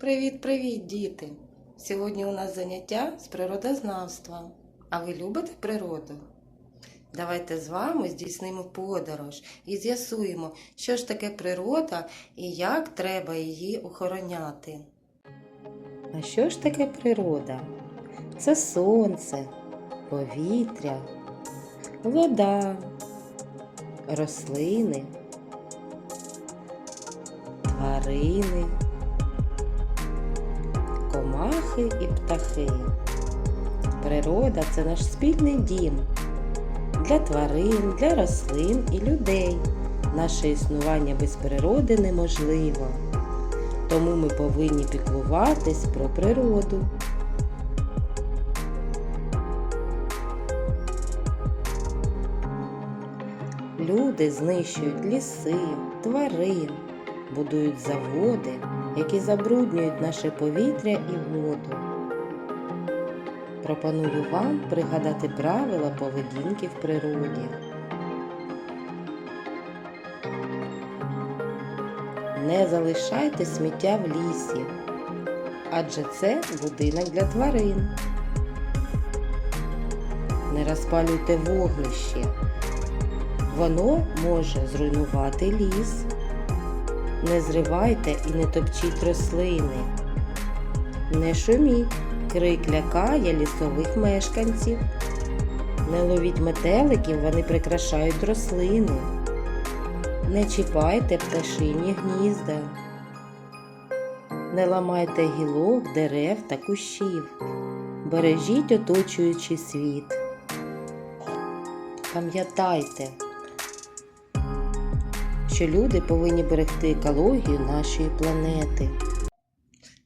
Привіт-привіт, діти! Сьогодні у нас заняття з природознавства. А ви любите природу? Давайте з вами здійснимо подорож і з'ясуємо, що ж таке природа і як треба її охороняти. А що ж таке природа? Це сонце, повітря, вода, рослини, тварини комахи і птахи. Природа це наш спільний дім для тварин, для рослин і людей. Наше існування без природи неможливо. Тому ми повинні піклуватись про природу. Люди знищують ліси, тварин, будують заводи, які забруднюють наше повітря і воду. Пропоную вам пригадати правила поведінки в природі. Не залишайте сміття в лісі, адже це будинок для тварин. Не розпалюйте вогнище. Воно може зруйнувати ліс. Не зривайте і не топчіть рослини. Не шуміть, крик лякає лісових мешканців. Не ловіть метеликів, вони прикрашають рослини. Не чіпайте пташині гнізда. Не ламайте гілок, дерев та кущів. Бережіть оточуючий світ. Пам'ятайте, що люди повинні берегти екологію нашої планети.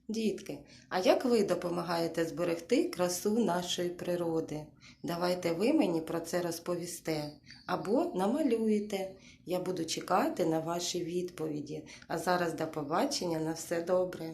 Дітки, а як ви допомагаєте зберегти красу нашої природи? Давайте ви мені про це розповісте або намалюєте. Я буду чекати на ваші відповіді. А зараз до побачення на все добре.